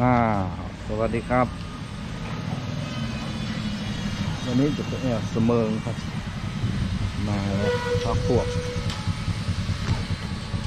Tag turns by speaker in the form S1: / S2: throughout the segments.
S1: อ่าสวัสดีครับ วันนี้จะไปแอวเสมิงครับ มาพักพวก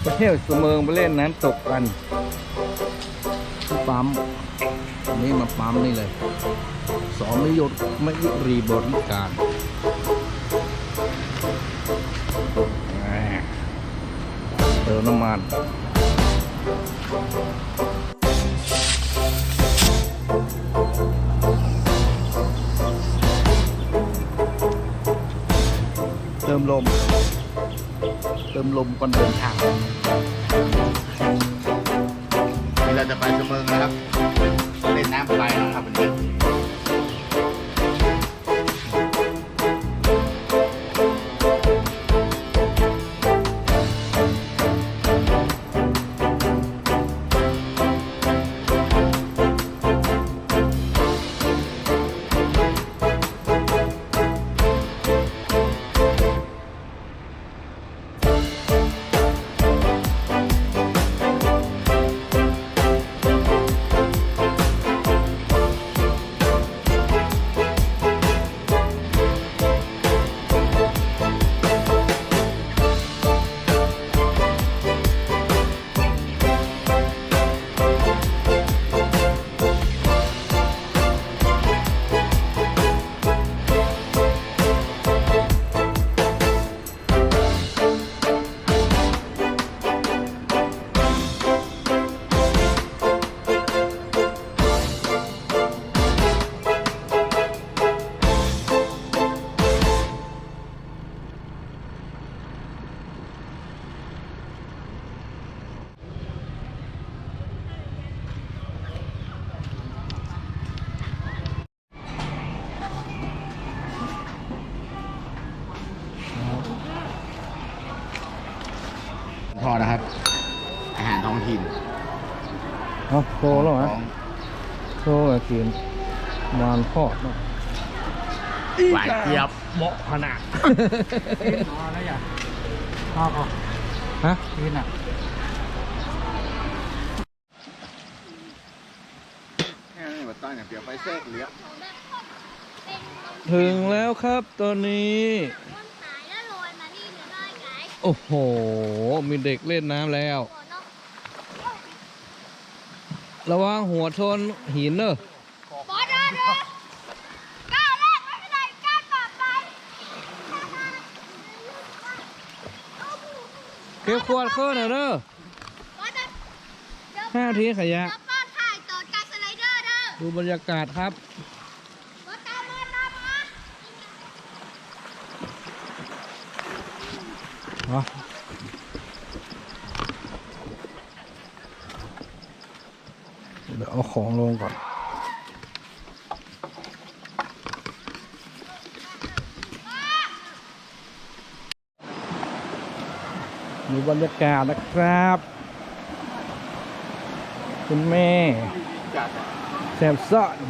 S1: ไปเที่ยวเสมิงไปเล่นน้ำตกกันที่ปั๊มวันนี้มาปั๊มนี่เลย สองไม่หยุดไม่ยุรีบริการเติมน้ำมัน เติมลม เติมลมก่อนเดินทาง
S2: นี่เราจะไปเมืองนะครับเล่นน้ำไปนะครับวันนี้ อดนะครับ อาหารท้องถิ่น
S1: เอาโตแล้วเหรอ
S2: ของ
S1: โตกับกินมานทอดเนาะ
S2: หวานเจี๊ยบ
S1: เหมาะขนาด
S3: นอนแล้วอย่าพ่อก็
S1: ฮะ
S3: กินอะ
S2: แค่นี้มาตั้งอย่างเดียวไปเซ็กเหลือ
S1: ถึงแล้วครับตอนนี้
S4: โอ้
S1: โห มีเด็กเล่นน้ำแล้ว ระวังหัวชนหินเนอะ
S4: บอสเดินเดินก้าวแรกไม่เป็นไรก้าวต่อไป
S1: เก็บขวดเข้าหน่อยเนอะ
S4: บอสเดินเดี๋ยว
S1: ห้าทีขยะ
S4: เดี๋ยวป้อนถ่ายต่อการสไลเดอร์เด้อ
S1: ดูบรรยากาศครับ
S4: บอสตามมาตามมา
S1: มาเดี๋ยวเอาของลงก่อนดูบรรยากาศนะครับ คุณแม่
S2: จัด
S1: แซมซ่อน
S3: ม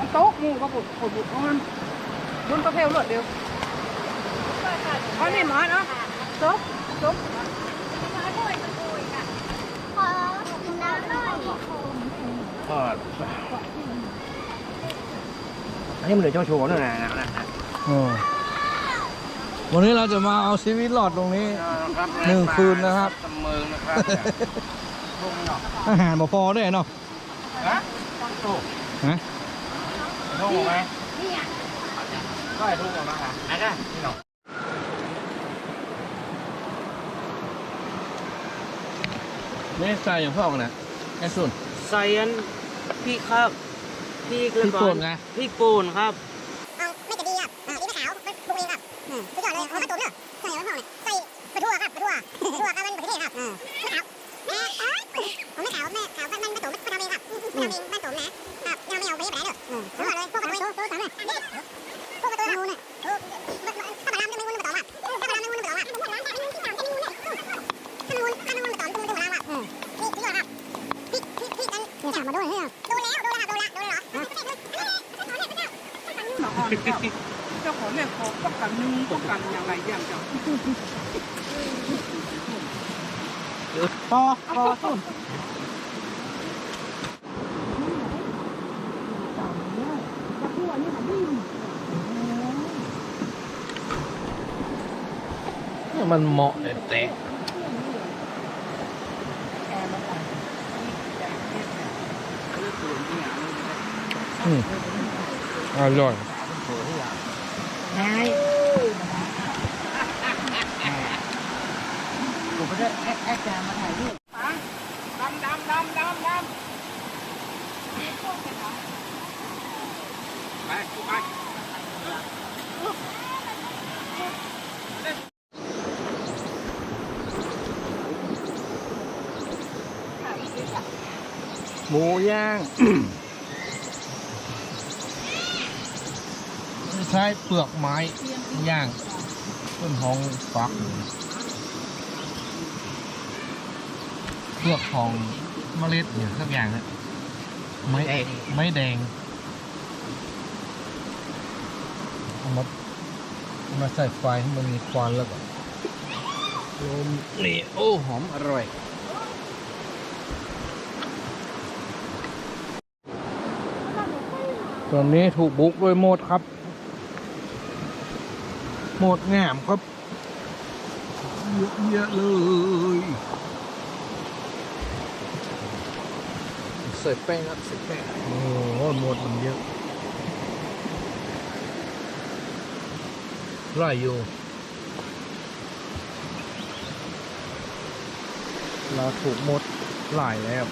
S3: ัน โต๊ะหมูก็บุกบุกบุกของมันบุญประเพลรวดเดียวเอานี่หมาเนาะโต๊ะโต๊ะ
S4: ขอน้ำหน่อย
S2: ทอด
S3: อันนี้มันเหลือช่องโชว์นั่นนะนะ
S1: ออวันนี้เราจะมาเอาชีวิตรอดตรงนี้
S2: ครับ
S1: หนึ่งคืนนะครับ
S2: เสมิงนะครับลงเนาะ
S1: อาหารบ่พอด้วยเนาะ
S2: ฮะ โอ้
S1: ฮะ
S2: ลงไหมก็ให้ลงออกมาค่ะอันนั้นนี่เนาะ
S1: ไม่ใส่อย่างพ่อกันนะแค่ส่วน
S3: ใส่อันพริกครับพริกแล้ว
S1: พริก
S3: ก็
S1: ป่นไง
S3: พริกป่นครับ
S4: ก่อนครับเจ้า
S2: ของแม่ยขอป้องกันนึงป้องกันอย่างไรอย่างเจ้า
S5: ต่อต่อต้น
S1: มันเหมาะแต่อืมอร่อย
S5: ผมก็ได้ แอ๊กแกมาถ่ายรูป
S2: ดำดำดำดำดำไปไป
S1: หมูย่างใช้เปลือกไม้ย่างต้นหองฟัก เปลือกของเมล็ดเนี่ยสักอย่างนะไม้ไม้แดงเอามาเอามาใส่ไฟให้มันมีควันแล้วก็ลมนี่โอ้หอมอร่อยตอนนี้ถูกบุกด้วยโมดครับ โมดแง่มครับเยอะแยะเลย ใส่แป้งครับใส่แป้งโอ้โหโมดมันเยอะไล่อยู่เราถูกโมดไล่แล้ว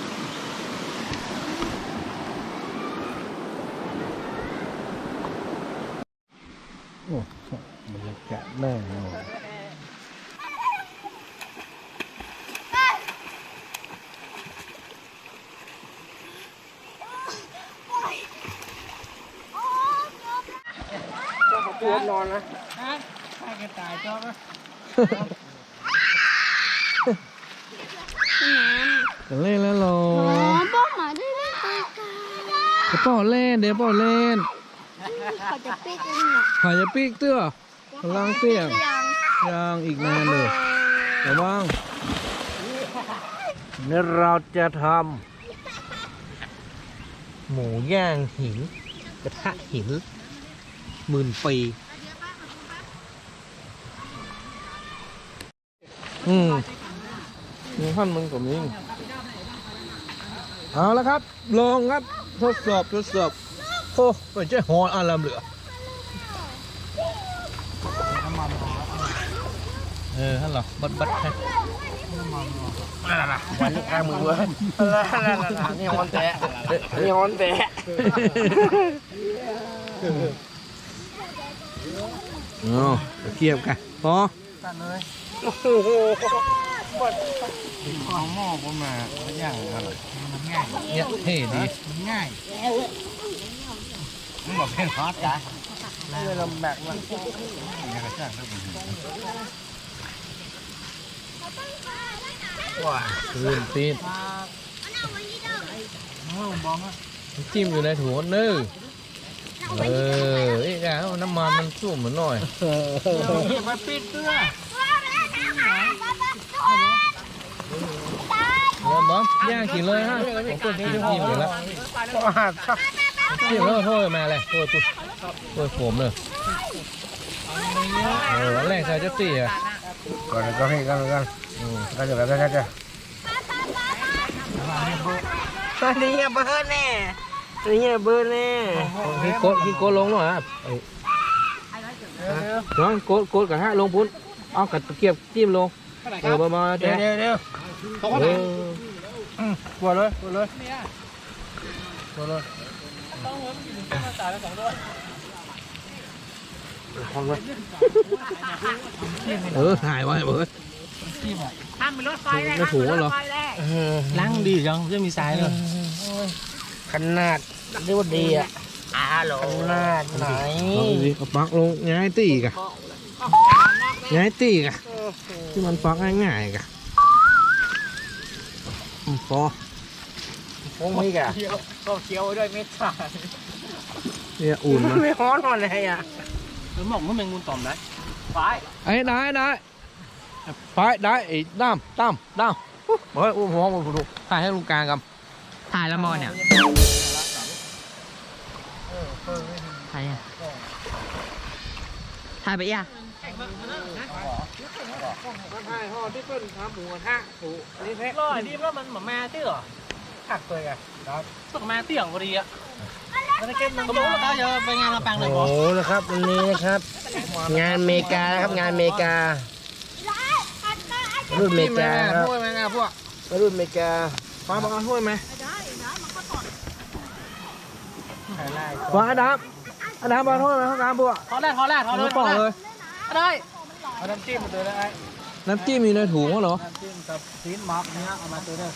S1: โอ้โหบรรยากาศแน่นอนจะเล่นแล้วเหรอ
S4: ป้าหมาได้เล่นไปกัน
S1: จะเป่าเล่นเดี๋ยวเป่าเล่น
S4: เขาจะปิดเองเนี่ย
S1: ขายาปีกเตื้อกำลังเสี่ยง
S4: ยัง
S1: ยังอีกนานเลยระวังนี่เราจะทำหมูย่างหินกระทะหิน หมื่นปีอืมมีท่านมึงกับมิงเอาแล้วครับ ลองครับ ทดสอบ ทดสอบ โอ้ไม่ใช่หอนอารามเหลือ เออฮัลโหลบัดบัดให้
S5: วันนี้ข้ามือเว้ยนี่ฮอนแตะนี่ฮอนแตะ เอ๋
S1: อเทียบกันพอ
S5: ตัดเลยโอ้โหหมดเอาหม้อผมมามันย่างอะไรมันง่าย
S1: เนี่ยเท่ดี
S5: มันง่ายมันบอกเป็นฮอตจ้ะเลยลำบากว่ะอยากจะจ้างได้ผมว้า
S1: ลื่นตีน
S5: เอผมบอกว่า
S1: จิ้มอยู่ในถุงนึงเออไอ้ กาน้ำมันมันสุ่มมันหน่อย
S5: เก็บมาปิดตัว
S1: เดี๋ยวบอมย่างกินเลยฮะผมก็กินจิ้มอยู่แล้ว
S5: ก็หักครับ
S1: จิ้มแล้วโทษมาเลยโทษปุ๊บโทษผมเลยเออแรกใส่จะตีอะ
S5: ก่อนก็ให้กันกัน
S1: อืม
S5: ก็จะแบบนั้นจะตอนนี้เบอร์แน่ อนนี้เบอร์แน่
S1: พี่โกดพี่โกดลงหน่อยครับเอ้ยน้องโกดโกดกับฮะลงพุ้นเอากัดตะเกียบจิ้มลงเออมาๆ
S5: เดี๋ยว
S1: แจ๊ะ
S5: เดี๋ยวเดี๋ยว
S1: เออ
S5: ปวดเลยปวดเลยปวดเลย
S1: เออถ่ายไว้เบิร์ด
S2: ทำเป็นรถไฟได้
S1: ไม่ถูกเหรอ
S5: ล้างดีจังจะมีสายเลย ขนาดเรียกว่าดีอะขนาดไหน
S1: เอาดิเอาปักลงง่ายตีกะง่ายตีกะที่มันปักง่ายๆกะอืมพอ
S5: พงไม่กะก็เคี้ยวด้วยเม็ดสาย
S1: เนี่ยอุ่นมัน
S5: ไม่ฮ้อนหมดเลยอะ
S2: หรือหมอกมันเป็นงูต่อมนะไป
S1: ไอ้ได้ได้ไปได้ไอ้ดำดำดำเฮ้ยอุ้มหัวอุ้มดูถ่ายให้ลุงกลางกัน
S6: ถ่ายละมอเนี่ยถ่ายยังถ่ายไปยัง
S2: ใช่ห่อที่เป็นขาหมูกระทะผูอันนี้แพ็คร้อยนี่แล้วมันเหมือนแม่เตี้ยเหรอหักเลยอะครับต้องแม่เตี้ยพอดีอะมันเก็บมันก็บอกว่าเขาจะไปงานมาปังเลยบอ
S5: โอ้โหนะครับวันนี้นะครับ งานอเมริกานะครับงานอเมริการุ่นอเมริกาครับ
S1: ถ้วยไหมงาพวก
S5: รุ่นอเมริกา
S1: ฟ้าบอกเอาถ้วยไหม ฟ้าอดับอดับเอาถ้วยไหมข้างกลางพวก
S2: ทอดแรกทอดแรกทอด
S1: เอา
S2: เล
S1: มายปอกเลย
S2: ได้เอาน้ำจิ้มมาตัวได้
S1: น้ำจิ้มอยู่ในถุงเหรอ
S2: น้ำจิ้มกับซีนมักเนี้ยเอามาตัวได้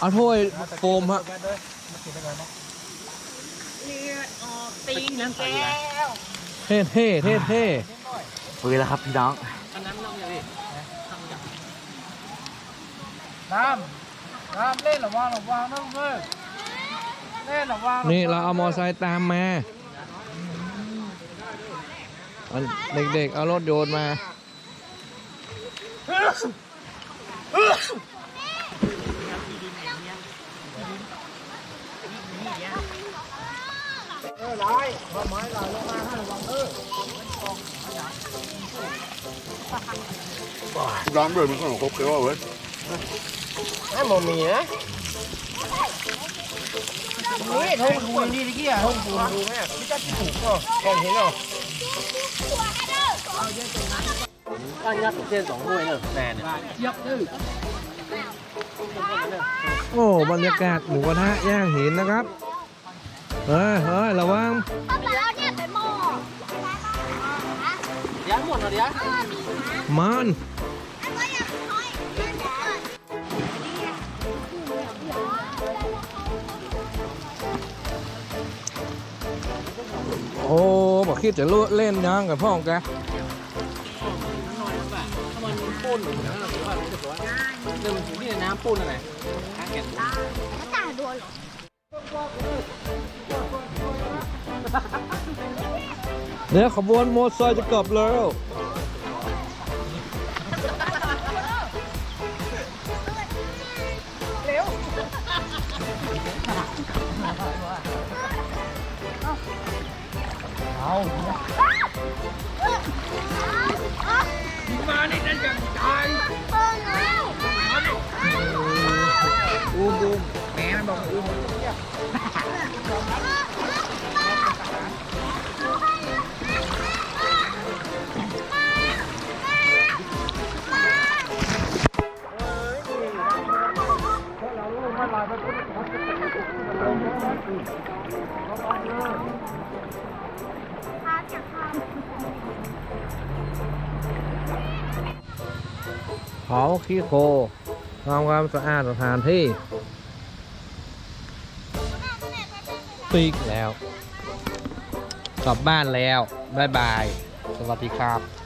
S1: เอาถ้วยโฟมฮะ
S2: ตีนยังแก้ว
S1: เท่เท่เท่เท่
S6: ปืนแล้วครับพี่น้อง
S2: อันนั้นน้องอย่างนี้น้ำน้ำเล่นหรือว่าหรือว่าน้องเพื่อเล่นหรือว่า
S1: นี่เราเอามอไซค์ตามมาอันเด็กๆ เอารถโยนมา
S7: ร้านเบิร์ดมันก็ของครบเกลียวเว้ย
S5: ไอ้หมอมีนะ นี่ทงคูณดีตะกี้อะทงคูดูแม่พี่จัดถูกเนาะแข่งเห็นเนาะ
S2: ก็ยัดเส้นสองถ้วยเนอะแน่เนี่ยยับดื้อ
S1: โอ้บรรยากาศหมูกระทะย่างหินนะครับเฮ้ยเฮ้ยระวัง
S8: ป้าป๋าเนี่ยไปหม้อ
S2: เดี๋ยวหมดแล้วเดี๋ยว
S1: มัน โอ้บอกคิดจะลุเล่นยังกับพ่อของแก
S2: ถ้ามันปุ้นหรือว่าหรือว่าเรียบร้อยเรื่องถึงที่น้ำปุ้นอะไรข้างแก่น
S8: ก็ตาโดนเหรอ
S1: เดี๋ยวขบวนมอเตอร์ไซค์จะกลับแล้ว เอมึงมาในนั้นอย่างตายอุ้มอุ้มแม่บอกอุ้มเนี่ย เผาขี้โคทำความสะอาดสถานที่ปีกแล้ว กลับบ้านแล้ว บ๊ายบาย สวัสดีครับ